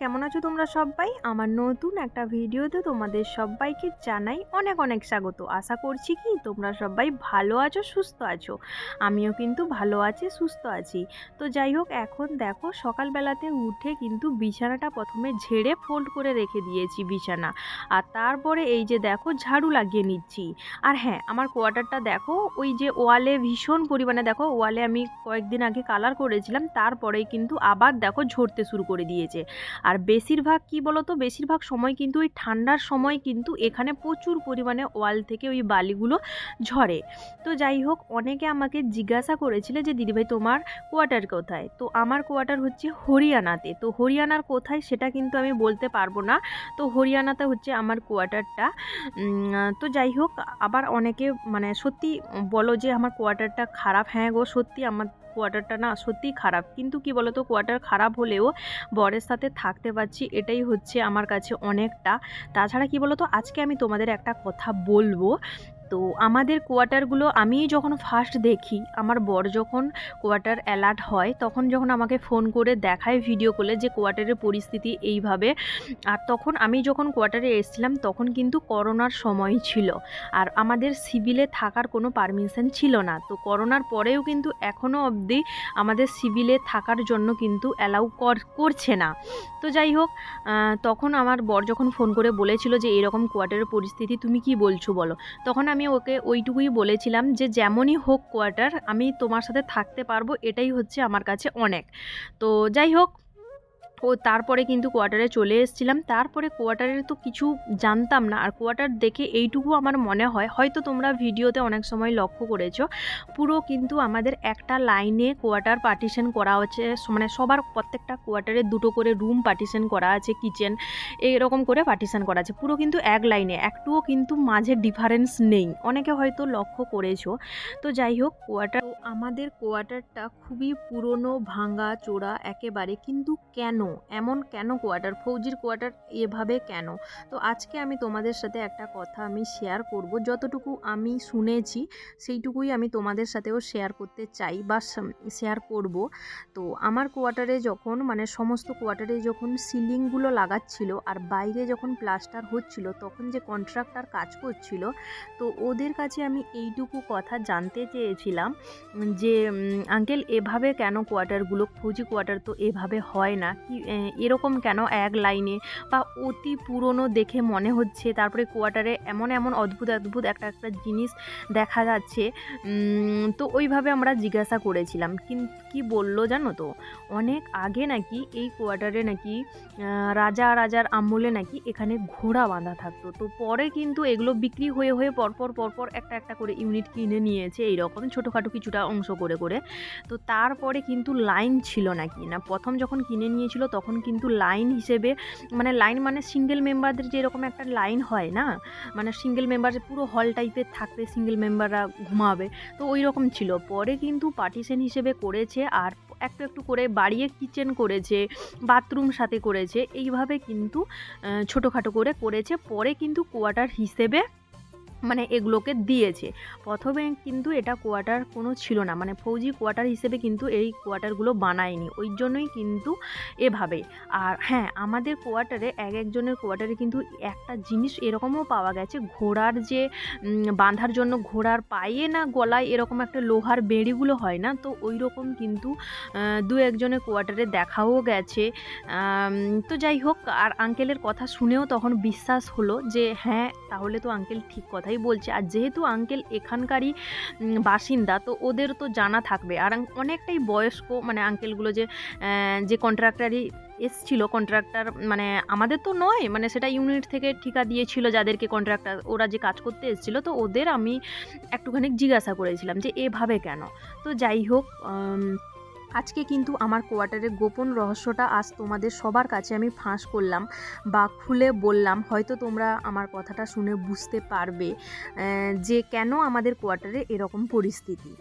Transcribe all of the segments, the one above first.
কেমন আছো তোমরা সবাই? আমার নতুন একটা ভিডিওতে তোমাদের সবাইকে জানাই অনেক অনেক স্বাগত। আশা করছি কি তোমরা সবাই ভালো আছো, সুস্থ আছো? আমিও কিন্তু ভালো আছি, সুস্থ আছি। তো যাই হোক, এখন দেখো সকালবেলাতে উঠে কিন্তু বিছানাটা প্রথমে ঝেড়ে ফোল্ড করে রেখে দিয়েছি বিছানা। আর তারপরে এই যে দেখো ঝাড়ু লাগিয়ে নিচ্ছি। আর হ্যাঁ আমার কোয়ার্টারটা দেখো, ওই যে ওয়ালে ভীষণ পরিমাণে দেখো, ওয়ালে আমি কয়েকদিন আগে কালার করেছিলাম, তারপরেই কিন্তু আবার দেখো ঝরতে শুরু করে দিয়েছে। আর বেশিরভাগ, কি বলতো? বেশিরভাগ সময় কিন্তু ওই ঠান্ডার সময় কিন্তু এখানে প্রচুর পরিমাণে ওয়াল থেকে ওই বালিগুলো ঝরে। তো যাই হোক, অনেকে আমাকে জিজ্ঞাসা করেছিল যে দিদিভাই তোমার কোয়ার্টার কোথায়? তো আমার কোয়ার্টার হচ্ছে হরিয়ানাতে। তো হরিয়ানার কোথায় সেটা কিন্তু আমি বলতে পারব না। তো হরিয়ানাতে হচ্ছে আমার কোয়ার্টারটা তো যাই হোক, আবার অনেকে মানে সত্যি বলো যে, আমার কোয়ার্টারটা খারাপ। হ্যাঁ গো, সত্যি আমার কোয়ার্টারটা না সত্যিই খারাপ। কিন্তু কি বলতো কোয়ার্টার খারাপ হলেও বরের সাথে থাকতে পারছি, এটাই হচ্ছে আমার কাছে অনেকটা। তাছাড়া কি বলতো, আজকে আমি তোমাদের একটা কথা বলব। তো আমাদের কোয়ার্টারগুলো আমি যখন ফার্স্ট দেখি, আমার বর যখন কোয়ার্টার অ্যালার্ট হয়, তখন যখন আমাকে ফোন করে দেখায় ভিডিও কলে যে কোয়ার্টারের পরিস্থিতি এইভাবে, আর তখন আমি যখন কোয়ার্টারে এসেছিলাম, তখন কিন্তু করোনার সময় ছিল। আর আমাদের সিভিলে থাকার কোনো পারমিশন ছিল না। তো করোনার পরেও কিন্তু এখনও অবধি আমাদের সিভিলে থাকার জন্য কিন্তু অ্যালাউ করছে না। তো যাই হোক তখন আমার বর যখন ফোন করে বলেছিল যে, এরকম কোয়ার্টারের পরিস্থিতি, তুমি কি বলছো বলো? তখন আমি ওকে ওইটুকুই বলেছিলাম যে, যেমনই হোক কোয়ার্টার আমি তোমার সাথে থাকতে পারব, এটাই হচ্ছে আমার কাছে অনেক। তো যাই হোক ও তারপরে কিন্তু কোয়ার্টারে চলে এসেছিলাম। তারপরে কোয়ার্টারের তো কিছু জানতাম না। আর কোয়ার্টার দেখে এইটুকু আমার মনে হয়, হয়তো তোমরা ভিডিওতে অনেক সময় লক্ষ্য করেছ, পুরো কিন্তু আমাদের একটা লাইনে কোয়ার্টার পার্টিশন করা হচ্ছে। মানে সবার প্রত্যেকটা কোয়ার্টারে দুটো করে রুম পার্টিশন করা আছে, কিচেন এইরকম করে পার্টিশন করা আছে। পুরো কিন্তু এক লাইনে, একটুও কিন্তু মাঝে ডিফারেন্স নেই। অনেকে হয়তো লক্ষ্য করেছ। তো যাই হোক, কোয়ার্টার আমাদের কোয়ার্টারটা খুবই পুরনো, ভাঙা, চোরা একেবারে। কিন্তু কেন এমন কেন কোয়ার্টার ফৌজির কোয়ার্টার এভাবে কেন? তো আজকে আমি তোমাদের সাথে একটা কথা আমি শেয়ার করব। যতটুকু আমি শুনেছি, সেইটুকুই আমি তোমাদের সাথেও শেয়ার করতে চাই বা শেয়ার করব। তো আমার কোয়ার্টারে যখন মানে সমস্ত কোয়ার্টারে যখন সিলিংগুলো লাগাচ্ছিল আর বাইরে যখন প্লাস্টার হচ্ছিল, তখন যে কন্ট্রাক্টর কাজ করছিল, তো ওদের কাছে আমি এইটুকু কথা জানতে চেয়েছিলাম যে আঙ্কেল এভাবে কেন কোয়ার্টারগুলো ফৌজি কোয়ার্টার তো এভাবে হয় না? কি এ, এরকম কেন এক লাইনে? বা অতি পুরনো দেখে মনে হচ্ছে তারপরে কোয়ার্টারে এমন এমন অদ্ভুত অদ্ভুত একটা একটা জিনিস দেখা যাচ্ছে তো ওইভাবে আমরা জিজ্ঞাসা করেছিলাম। কিন্তু কি বলল জানো তো? অনেক আগে নাকি এই কোয়ার্টারে নাকি রাজা রাজার আমলে নাকি এখানে ঘোড়া বাঁধা থাকতো। তো পরে কিন্তু এগুলো বিক্রি হয়ে হয়ে পরপর পরপর একটা একটা করে ইউনিট কিনে নিয়েছে এইরকম ছোটোখাটো কিছুটা অংশ করে করে। তো তারপরে কিন্তু লাইন ছিল নাকি? না প্রথম যখন কিনে নিয়েছিল তখন কিন্তু লাইন হিসেবে মানে লাইন মানে সিঙ্গেল মেম্বারদের যেরকম একটা লাইন হয় না? মানে সিঙ্গেল মেম্বার পুরো হল টাইপের থাকবে সিঙ্গেল মেম্বাররা ঘুমাবে। তো ওই রকম ছিল। পরে কিন্তু পার্টিশন হিসেবে করেছে আর একটু একটু করে বাড়িয়ে কিচেন করেছে বাথরুম সাথে করেছে। এইভাবে কিন্তু ছোটোখাটো করে করেছে। পরে কিন্তু কোয়ার্টার হিসেবে মানে এগুলোকে দিয়েছে। প্রথমে কিন্তু এটা কোয়ার্টার কোনো ছিল না। মানে ফৌজি কোয়ার্টার হিসেবে কিন্তু এই কোয়ার্টারগুলো বানায়নি। ওই জন্যই কিন্তু এভাবে। আর হ্যাঁ আমাদের কোয়ার্টারে এক একজনের কোয়ার্টারে কিন্তু একটা জিনিস এরকমও পাওয়া গেছে। ঘোড়ার যে বাঁধার জন্য ঘোড়ার পায়ে না গলায় এরকম একটা লোহার বেড়িগুলো হয় না? তো ওই রকম কিন্তু দু একজনের কোয়ার্টারে দেখাও গেছে। তো যাই হোক, আর আঙ্কেলের কথা শুনেও তখন বিশ্বাস হলো যে হ্যাঁ তাহলে তো আঙ্কেল ঠিক কথাই বলছে, আর যেহেতু আঙ্কেল এখানকারই বাসিন্দা, তো ওদের তো জানা থাকবে। আর অনেকটাই বয়স্ক মানে আঙ্কেলগুলো যে যে কন্ট্রাক্টারই এসছিল কন্ট্রাক্টর মানে আমাদের তো নয় মানে সেটা ইউনিট থেকে ঠিকা দিয়েছিল যাদেরকে কন্ট্রাক্টর ওরা যে কাজ করতে এসেছিল, তো ওদের আমি একটুখানি জিজ্ঞাসা করেছিলাম যে, এভাবে কেন? তো যাই হোক আজকে কিন্তু আমার কোয়ার্টারের গোপন রহস্যটা আজ তোমাদের সবার কাছে আমি ফাঁস করলাম বা খুলে বললাম। হয়তো তোমরা আমার কথাটা শুনে বুঝতে পারবে যে কেন আমাদের কোয়ার্টারে এরকম পরিস্থিতি।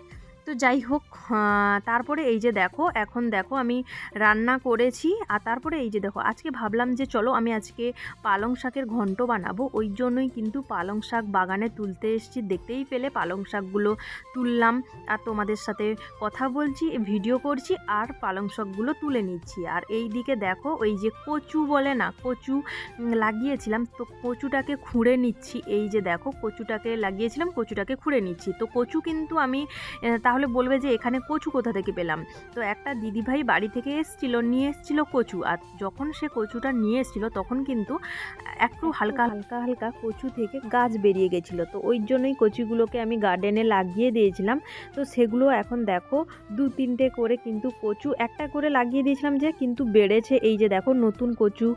তো যাই হোক তারপরে এই যে দেখো এখন দেখো আমি রান্না করেছি। আর তারপরে এই যে দেখো আজকে ভাবলাম যে চলো আমি আজকে পালং শাকের ঘন্ট বানাবো। ওই জন্যই কিন্তু পালং শাক বাগানে তুলতে এসেছি। দেখতেই পেলে পালং শাকগুলো তুললাম। আর তোমাদের সাথে কথা বলছি ভিডিও করছি আর পালং শাকগুলো তুলে নিচ্ছি। আর এই দিকে দেখো ওই যে কচু বলে না কচু লাগিয়েছিলাম। তো কচুটাকে খুঁড়ে নিচ্ছি। এই যে দেখো কচুটাকে লাগিয়েছিলাম কচুটাকে খুঁড়ে নিচ্ছি। তো কচু কিন্তু আমি আহ, তাহলে বলবে যে এখানে কচু কোথা থেকে পেলাম? তো একটা দিদিভাই বাড়ি থেকে এসেছিল নিয়ে এসেছিল কচু। আর যখন সে কচুটা নিয়ে এসেছিল তখন কিন্তু একটু হালকা হালকা হালকা কচু থেকে গাছ বেরিয়ে গেছিল। তো ওই জন্যই কচুগুলোকে আমি গার্ডেনে লাগিয়ে দিয়েছিলাম। তো সেগুলো এখন দেখো দু তিনটে করে কিন্তু কচু একটা করে লাগিয়ে দিয়েছিলাম যে কিন্তু বেড়েছে। এই যে দেখো নতুন কচু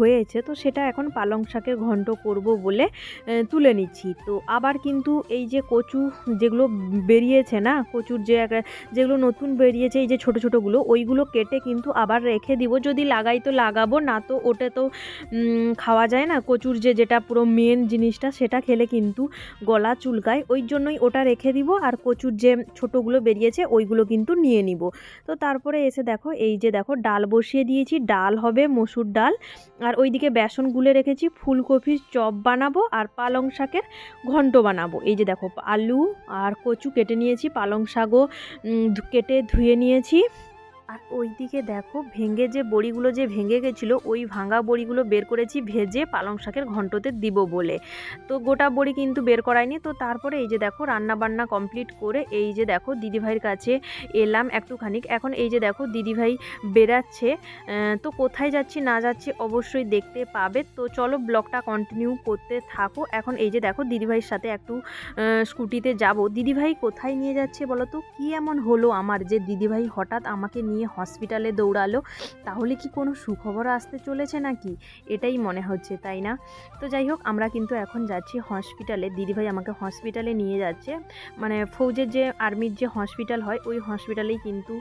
হয়েছে। তো সেটা এখন পালং শাকের ঘন্ট করব বলে তুলে নিচ্ছি। তো আবার কিন্তু এই যে কচু যেগুলো বেরিয়েছে না কচুর যে যেগুলো নতুন বেরিয়েছে, এই যে ছোট ছোটোগুলো, ওইগুলো কেটে কিন্তু আবার রেখে দিব। যদি লাগাই তো লাগাবো, না তো ওটা তো খাওয়া যায় না। কচুর যে যেটা পুরো মেন জিনিসটা, সেটা খেলে কিন্তু গলা চুলকায়। ওই জন্যই ওটা রেখে দিব। আর কচুর যে ছোটোগুলো বেরিয়েছে, ওইগুলো কিন্তু নিয়ে নিব। তো তারপরে এসে দেখো, এই যে দেখো, ডাল বসিয়ে দিয়েছি। ডাল হবে মসুর ডাল। আর ওইদিকে বেসন গুলে রেখেছি, ফুলকপির চপ বানাবো। আর পালং শাকের ঘন্ট বানাবো। এই যে দেখো, আলু আর কচু কেটে নিয়েছি, পালং শাকও কেটে ধুয়ে নিয়েছি। আর ওইদিকে দেখো ভেঙে যে বড়িগুলো যে ভেঙে গেছিল, ওই ভাঙা বড়িগুলো বের করেছি ভেজে পালং শাকের ঘন্টতে দিব বলে। তো গোটা বড়ি কিন্তু বের করায়নি। তো তারপরে এই যে দেখো রান্না বান্না কমপ্লিট করে এই যে দেখো দিদিভাইয়ের কাছে এলাম একটুখানি এখন এই যে দেখো দিদিভাই বেরাচ্ছে তো কোথায় যাচ্ছি না যাচ্ছি অবশ্যই দেখতে পাবে। তো চলো ব্লগটা কন্টিনিউ করতে থাকো। এখন এই যে দেখো দিদিভাইয়ের সাথে একটু স্কুটিতে যাব। দিদিভাই কোথায় নিয়ে যাচ্ছে বলো তো? কী এমন হলো আমার যে দিদিভাই হঠাৎ আমাকে নিয়ে হসপিটালে দৌড়ালো, তাহলে কি কোনো সুখবর আসতে চলেছে নাকি? এটাই মনে হচ্ছে, তাই না? তো যাই হোক, আমরা কিন্তু এখন যাচ্ছি হসপিটালে। দিদিভাই আমাকে হসপিটালে নিয়ে যাচ্ছে। মানে ফৌজের যে, আর্মির যে হসপিটাল হয়, ওই হসপিটালেই কিন্তু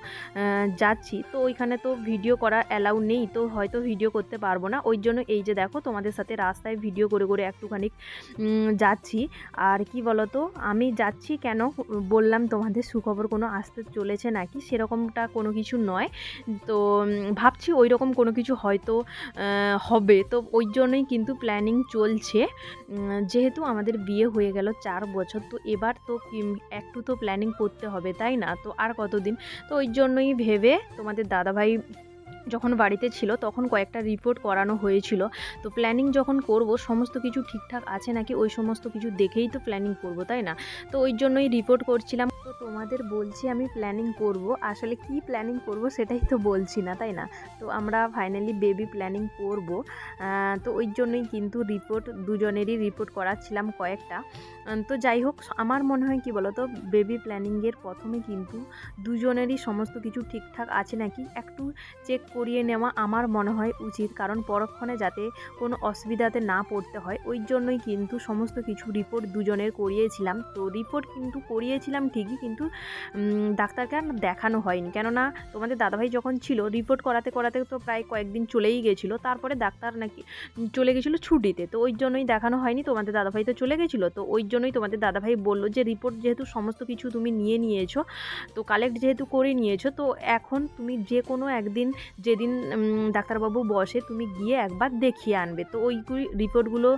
যাচ্ছি। তো ওইখানে তো ভিডিও করা অ্যালাউ নেই, তো হয়তো ভিডিও করতে পারব না। ওই জন্য এই যে দেখো, তোমাদের সাথে রাস্তায় ভিডিও করে করে একটুখানি যাচ্ছি। আর কি বলতো, আমি যাচ্ছি কেন বললাম, তোমাদের সুখবর কোনো আসতে চলেছে নাকি? সেরকমটা কোনো কিছু নয়। তো ভাবছি ওই রকম কোনো কিছু হয়তো হবে। তো ওই জন্যই কিন্তু প্ল্যানিং চলছে। যেহেতু আমাদের বিয়ে হয়ে গেল চার বছর, তো এবার তো একটু তো প্ল্যানিং করতে হবে, তাই না? তো আর কতদিন? তো ওই জন্যই ভেবে তোমাদের দাদাভাই যখন বাড়িতে ছিল তখন কয়েকটা রিপোর্ট করানো হয়েছিল। তো প্ল্যানিং যখন করব, সমস্ত কিছু ঠিকঠাক আছে নাকি? ওই সমস্ত কিছু দেখেই তো প্ল্যানিং করব, তাই না? তো ওই জন্যই রিপোর্ট করছিলাম। তো তোমাদের বলছি আমি প্ল্যানিং করব। আসলে কি প্ল্যানিং করব সেটাই তো বলছি না, তাই না? তো আমরা ফাইনালি বেবি প্ল্যানিং করব। তো ওই জন্যই কিন্তু রিপোর্ট দুজনেরই রিপোর্ট করাচ্ছিলাম কয়েকটা। তো যাই হোক, আমার মনে হয় কি বলো তো বেবি প্ল্যানিংয়ের প্রথমে কিন্তু দুজনেরই সমস্ত কিছু ঠিকঠাক আছে নাকি? একটু চেক করিয়ে নেওয়া আমার মনে হয় উচিত। কারণ পরক্ষণে যাতে কোনো অসুবিধাতে না পড়তে হয়, ওই জন্যই কিন্তু সমস্ত কিছু রিপোর্ট দুজনের করিয়েছিলাম। তো রিপোর্ট কিন্তু করিয়েছিলাম ঠিকই কিন্তু ডাক্তারকে আর দেখানো হয়নি। কেননা তোমাদের দাদাভাই যখন ছিল রিপোর্ট করাতে করাতে তো প্রায় কয়েকদিন চলেই গেছিল। তারপরে ডাক্তার নাকি, চলে গেছিল ছুটিতে। তো ওই জন্যই দেখানো হয়নি, তোমাদের দাদাভাই তো চলে গেছিল। তো ওই জন্যই তোমাদের দাদাভাই বলল যে রিপোর্ট যেহেতু সমস্ত কিছু তুমি নিয়ে নিয়েছো, তো কালেক্ট যেহেতু করে নিয়েছো, তো এখন তুমি যে কোনো একদিন যেদিন ডাক্তারবাবু বসে তুমি গিয়ে একবার দেখিয়ে আনবে। তো ওই রিপোর্টগুলো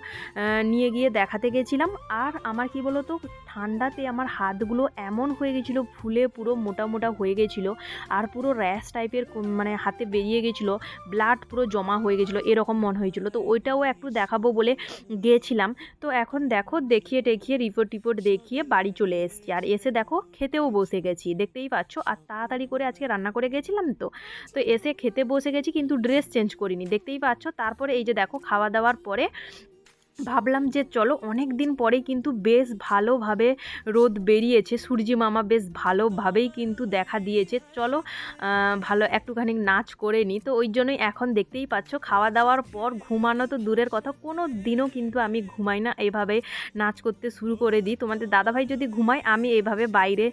নিয়ে গিয়ে দেখাতে গেছিলাম। আর আমার কি বলো তো ঠান্ডাতে আমার হাতগুলো এমন হয়ে গেছিল, ফুলে পুরো মোটা মোটা হয়ে গেছিল আর পুরো র্যাশ টাইপের মানে হাতে বেরিয়ে গেছিল, ব্লাড পুরো জমা হয়ে গেছিল, এরকম মনে হয়েছিলো। তো ওইটাও একটু দেখাবো বলে গিয়েছিলাম তো এখন দেখো, দেখিয়ে টেখিয়ে রিপোর্ট টিপোর্ট দেখিয়ে বাড়ি চলে এসেছি। আর এসে দেখো, খেতেও বসে গেছি, দেখতেই পাচ্ছ? আর তাড়াতাড়ি করে আজকে রান্না করে গেছিলাম তো? তো এসে খেতে বসে গেছি, কিন্তু ড্রেস চেঞ্জ করিনি, দেখতেই পাচ্ছ? তারপরে এই যে দেখো, খাওয়া দাওয়ার পরে ভাবলাম যে চলো অনেক দিন পরে কিন্তু বেশ ভালোভাবে রোদ বেরিয়েছে। সূর্যি মামা বেশ ভালোভাবেই কিন্তু দেখা দিয়েছে। চলো ভালো একটুখানি নাচ করে নিই তো ওই জন্যই এখন দেখতেই পাচ্ছ, খাওয়া দাওয়ার পর ঘুমানো তো দূরের কথা, কোনো দিনও কিন্তু আমি ঘুমাই না। এইভাবে নাচ করতে শুরু করে দিই। তোমাদের দাদাভাই যদি ঘুমায়, আমি এইভাবে বাইরে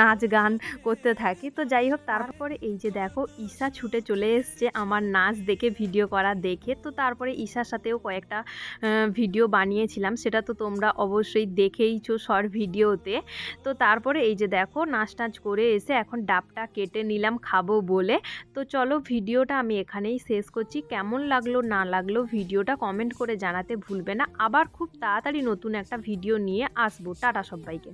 নাচ গান করতে থাকি। তো যাই হোক, তারপরে এই যে দেখো, ঈশা ছুটে চলে এসছে আমার নাচ দেখে, ভিডিও করা দেখে। তো তারপরে ঈশার সাথেও কয়েকটা ভিডিও বানিয়েছিলাম, সেটা তো তোমরা অবশ্যই দেখেইছো শর্ট ভিডিওতে তো। তারপরে এই যে দেখো নাচ টাচ করে এসে এখন ডাবটা কেটে নিলাম খাব বলে। তো চলো ভিডিওটা আমি এখানেই শেষ করছি। কেমন লাগল, না লাগল ভিডিওটা কমেন্ট করে জানাতে ভুলবে না। আবার খুব তাড়াতাড়ি নতুন একটা ভিডিও নিয়ে আসব। টাটা সবাইকে।